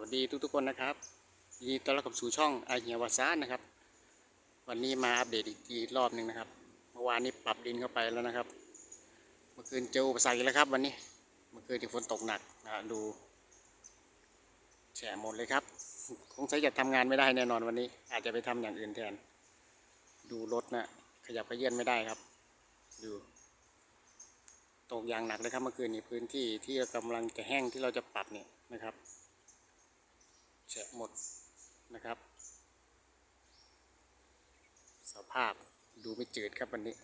วัสดีทุกๆคนนะครับยินดีต้อนรับเข้าสู่ช่องไอเฮียวาซานนะครับ วันนี้มาอัปเดตอีกทีรอบหนึ่งนะครับ เมื่อวานนี้ปรับดินเข้าไปแล้วนะครับ เมื่อคืนเจออุปสรรคอีกแล้วครับ วันนี้ เมื่อคืนที่ฝนตกหนักนะดูแฉะหมดเลยครับ คงใช้จะทำงานไม่ได้แน่นอนวันนี้ อาจจะไปทำอย่างอื่นแทน ดูรถนะขยับขยื่นไม่ได้ครับ ดูตกอย่างหนักเลยครับเมื่อคืนนี้พื้นที่ที่กำลังจะแห้งที่เราจะปรับเนี่ยนะครับ แฉะหมดนะครับ สภาพดูไม่จืดครับวันนี้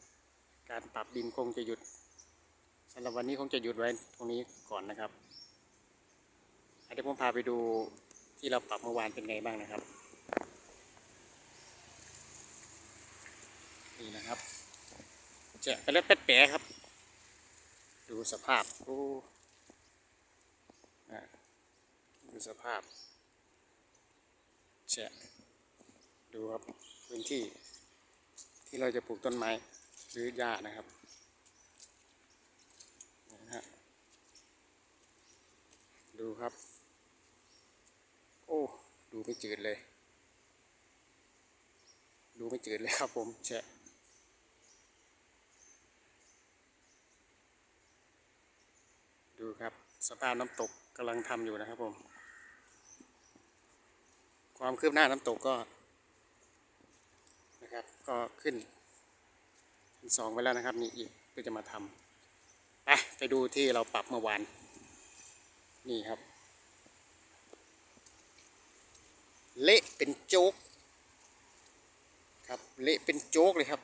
การปรับดินคงจะหยุดสำหรับวันนี้คงจะหยุดไว้ตรงนี้ก่อนนะครับเดี๋ยวผมพาไปดูที่เราปรับเมื่อวานเป็นไงบ้างนะครับ นี่นะครับแฉะไปแล้วแป๊ะครับ ดูสภาพโอ้อะดูสภาพ แฉะดูครับพื้นที่ที่เราจะปลูกต้นไม้หรือหญ้านะครับนะฮะดูครับ โอ้ ดูไม่จืดเลย ดูไม่จืดเลยครับผมแฉะดูครับสภาพน้ำตกกำลังทำอยู่นะครับผม ความคืบหน้าน้ำตกก็นะครับ ก็ขึ้นสองไปแล้วนะครับ นี่อีกเพื่อจะมาทำไปไปดูที่เราปรับเมื่อวาน นี่ครับ เละเป็นโจ๊กครับเละเป็นโจ๊กเลยครับ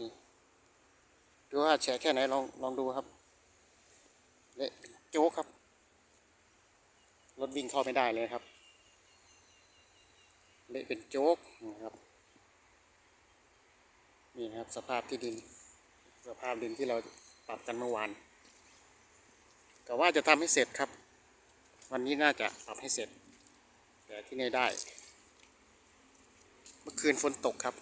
นี่ดูว่าแฉะแค่ไหนลองลองดูครับ เละเป็นโจ๊กครับรถวิ่งเข้าไม่ได้เลยครับ เละเป็นโจ๊กนะครับนี่นะครับสภาพที่ดิน สภาพดินที่เราปรับกันเมื่อวานก็ว่าจะทำให้เสร็จครับ วันนี้น่าจะปรับให้เสร็จ แต่ที่ไม่ได้ เมื่อคืนฝนตกครับ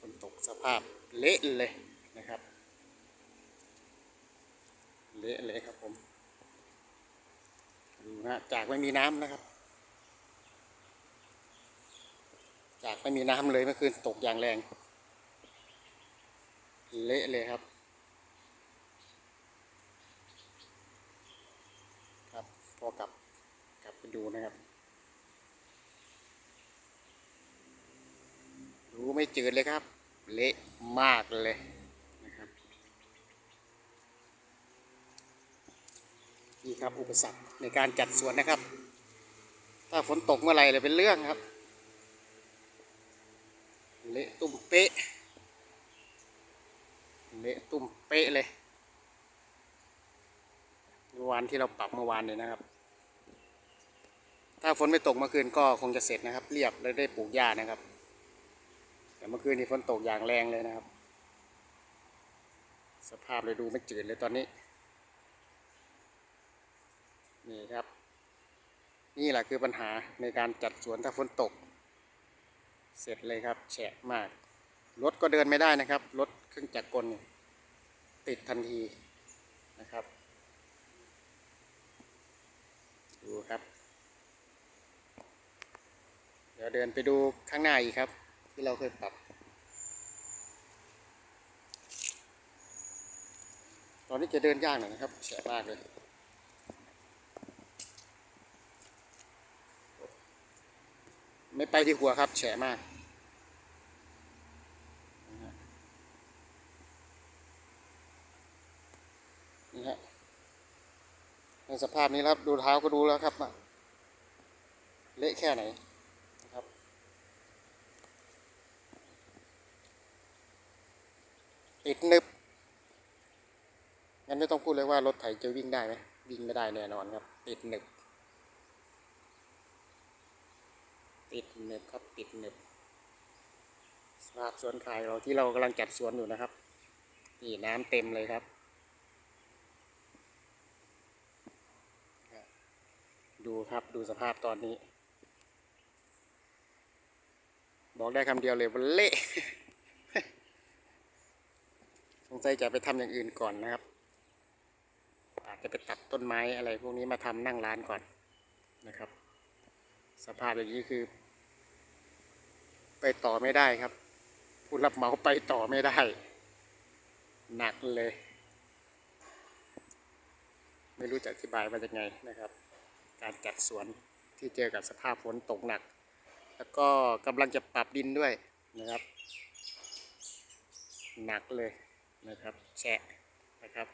ฝนตกสภาพเละเลยนะครับเละเลยครับผมดูนะจากไม่มีน้ำนะครับ จากไม่มีน้ำเลยเมื่อคืนตกอย่างแรง เละเลยครับ ครับพอกลับกลับไปดูนะครับ ดูไม่จืดเลยครับ เละมากเลยนะครับนี่ครับอุปสรรคในการจัดสวนนะครับ ถ้าฝนตกเมื่อไหร่เลยเป็นเรื่องครับ ละตุ้มเป๊ะเละตุ้มเป๊ะเลยเมื่อวานที่เราปรับเมื่อวานเลยนะครับ ถ้าฝนไม่ตกเมื่อคืนก็คงจะเสร็จนะครับ เรียบแล้วได้ปลูกหญ้านะครับ แต่เมื่อคืนนี้ฝนตกอย่างแรงเลยนะครับ สภาพเลยดูไม่จืดเลยตอนนี้ นี่ครับ นี่แหละคือปัญหาในการจัดสวนถ้าฝนตก เสร็จเลยครับแฉะมาก รถก็เดินไม่ได้นะครับ รถเครื่องจักรกลติดทันทีนะครับ ดูครับ เดี๋ยวเดินไปดูข้างหน้าอีกครับ ที่เราเคยปรับ ตอนนี้จะเดินยากหน่อยนะครับแฉะมากเลยไม่ไปที่หัวครับแฉะมาก นี่ฮะใน สภาพนี้ครับ ดูเท้าก็ดูแล้วครับเละแค่ไหนนะครับ ติดนึบงั้นไม่ต้องพูดเลยว่ารถไถจะวิ่งได้ไหมวิ่งไม่ได้แน่นอนครับ ติดหนึบ ติดหนึบครับ ติดหนึบสภาพสวนขายเราที่เรากำลังจัดสวนอยู่นะครับนี่น้ำเต็มเลยครับ ดูครับดูสภาพตอนนี้ บอกได้คำเดียวเลยว่าเละสงสัยจะไปทำอย่างอื่นก่อนนะครับ อาจจะไปตัดต้นไม้อะไรพวกนี้มาทำนั่งร้านก่อนนะครับ สภาพอย่างนี้คือ ไปต่อไม่ได้ครับ ผู้รับเหมาไปต่อไม่ได้ หนักเลย ไม่รู้จะอธิบายว่ายังไงนะครับ การจัดสวนที่เจอกับสภาพฝนตกหนัก แล้วก็กำลังจะปรับดินด้วยนะครับ หนักเลยนะครับแฉะนะครับ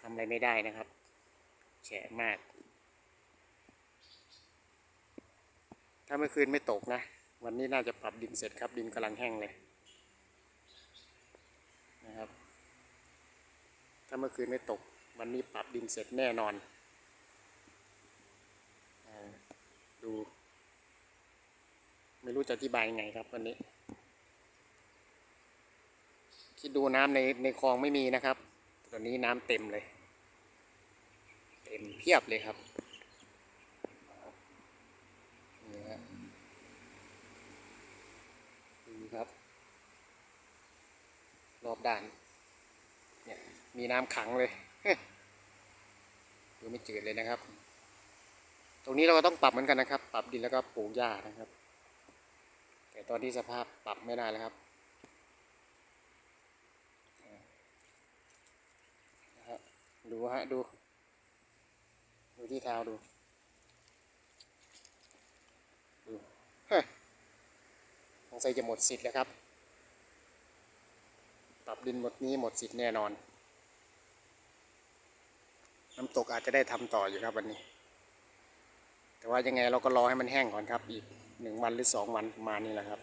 ทำอะไรไม่ได้นะครับแฉะมาก ถ้าเมื่อคืนไม่ตกนะ วันนี้น่าจะปรับดินเสร็จครับ ดินกำลังแห้งเลยนะครับ ถ้าเมื่อคืนไม่ตก วันนี้ปรับดินเสร็จแน่นอนอา ดู ไม่รู้จะอธิบายยังไงครับวันนี้ คิดดูน้ำในในคลองไม่มีนะครับ ตอนนี้น้ำเต็มเลย เต็มเพียบเลยครับนี่ฮะดูครับ รอบด้าน เนี่ย มีน้ำขังเลย ดูไม่จืดเลยนะครับ รงนี้เราก็ต้องปรับเหมือนกันนะครับ ปรับดินแล้วก็ปลูกหญ้านะครับ แต่ตอนนี้สภาพปรับไม่ได้แล้วครับดูฮะดู ดูที่เท้าดูดูฮ้ยสงสัยจะหมดสิทธิ์แล้วครับปรับดินหมดนี้หมดสิทธิ์แน่นอน น้ำตกอาจจะได้ทำต่ออยู่ครับวันนี้ แต่ว่ายังไงเราก็รอให้มันแห้งก่อนครับ อีกหนึ่งวันหรือสองวันประมาณนี้แหละครับ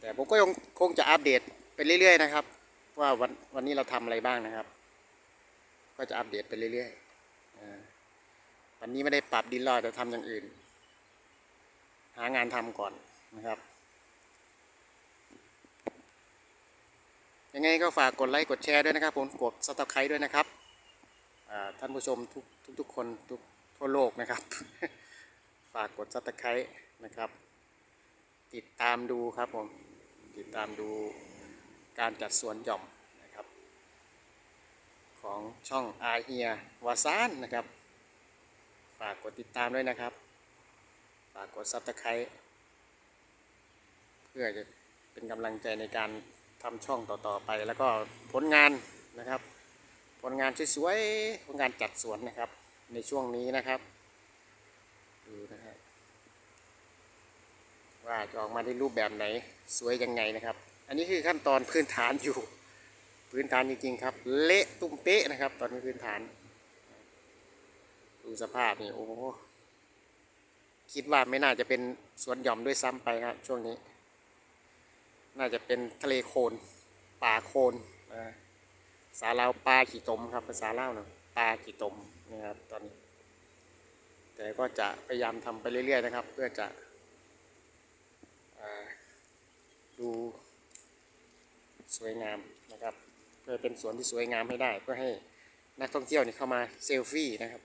แต่ผมก็ยังคงจะอัปเดตไปเรื่อยๆนะครับ ว่าวันวันนี้เราทำอะไรบ้างนะครับ ก็จะอัปเดตไปเรื่อยๆวันนี้ไม่ได้ปรับดินรอดแต่ทำอย่างอื่น หางานทำก่อนนะครับยังไงก็ฝากกดไลค์กดแชร์ด้วยนะครับผมกดซับสไครต์ด้วยนะครับท่านผู้ชมทุกทุกทุกคนทุก ทั่วโลกนะครับ ฝากกดซับสไครต์นะครับ ติดตามดูครับผม ติดตามดูการจัดสวนหย่อมนะครับ ของช่องอาเฮียวาซานนะครับ ฝากกดติดตามด้วยนะครับ ฝากกดซับสไครต์เพื่อจะเป็นกำลังใจในการทำช่องต่อๆไป แล้วก็ผลงานนะครับ ผลงานสวยๆผลงานจัดสวนนะครับ ในช่วงนี้นะครับ ดูนะครับ ว่าจะออกมาในรูปแบบไหนสวยยังไงนะครับ อันนี้คือขั้นตอนพื้นฐานอยู่ พื้นฐานจริงๆครับ เละตุ้มเป๊ะนะครับ ตอนนี้พื้นฐาน ดูสภาพนี่โอ้คิดว่าไม่น่าจะเป็นสวนหย่อมด้วยซ้ำไปครับช่วงนี้ น่าจะเป็นทะเลโคลนป่าโคลนสาลาวปลาขี่ตมครับภาษาเล่าวนาะ ปลาขี่ตมนะครับตอนนี้ แต่ก็จะพยายามทำไปเรื่อยๆนะครับ เพื่อจะอดูสวยงามนะครับเพื่อเป็นสวนที่สวยงามให้ได้เพื่อให้นักท่องเที่ยวนี่เข้ามาเซลฟี่นะครับ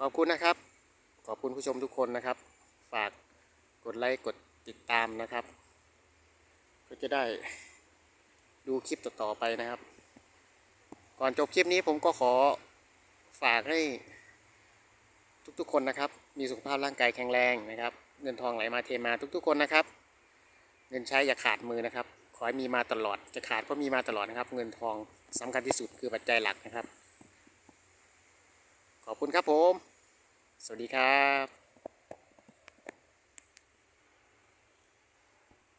ขอบคุณนะครับ ขอบคุณผู้ชมทุกคนนะครับ ฝากกดไลค์กดติดตามนะครับ ก็จะได้ดูคลิปต่อๆไปนะครับ ก่อนจบคลิปนี้ผมก็ขอฝากให้ทุกๆคนนะครับ มีสุขภาพร่างกายแข็งแรงนะครับ เงินทองไหลมาเทมาทุกๆคนนะครับ เงินใช้อย่าขาดมือนะครับ ขอให้มีมาตลอด จะขาดก็มีมาตลอดนะครับ เงินทองสำคัญที่สุดคือปัจจัยหลักนะครับ ขอบคุณครับผม สวัสดีครับ